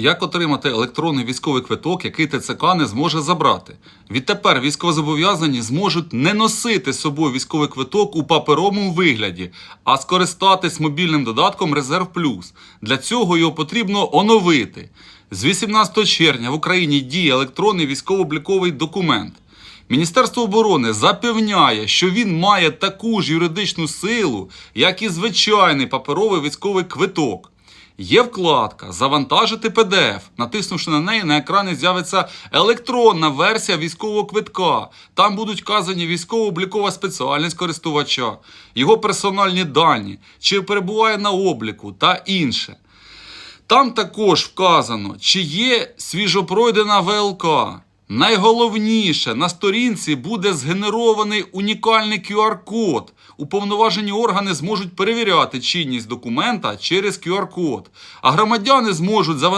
Як отримати електронний військовий квиток, який ТЦК не зможе забрати? Відтепер військовозобов'язані зможуть не носити з собою військовий квиток у паперовому вигляді, а скористатись мобільним додатком Резерв Плюс. Для цього його потрібно оновити. З 18 червня в Україні діє електронний військово-обліковий документ. Міністерство оборони запевняє, що він має таку ж юридичну силу, як і звичайний паперовий військовий квиток. Є вкладка Завантажити PDF. Натиснувши на неї, на екрані з'явиться електронна версія військового квитка. Там будуть вказані військово-облікова спеціальність користувача, його персональні дані, чи перебуває на обліку та інше. Там також вказано, чи є свіжопройдена ВЛК. Найголовніше, на сторінці буде згенерований унікальний QR-код. Уповноважені органи зможуть перевіряти чинність документа через QR-код, а громадяни зможуть завантажити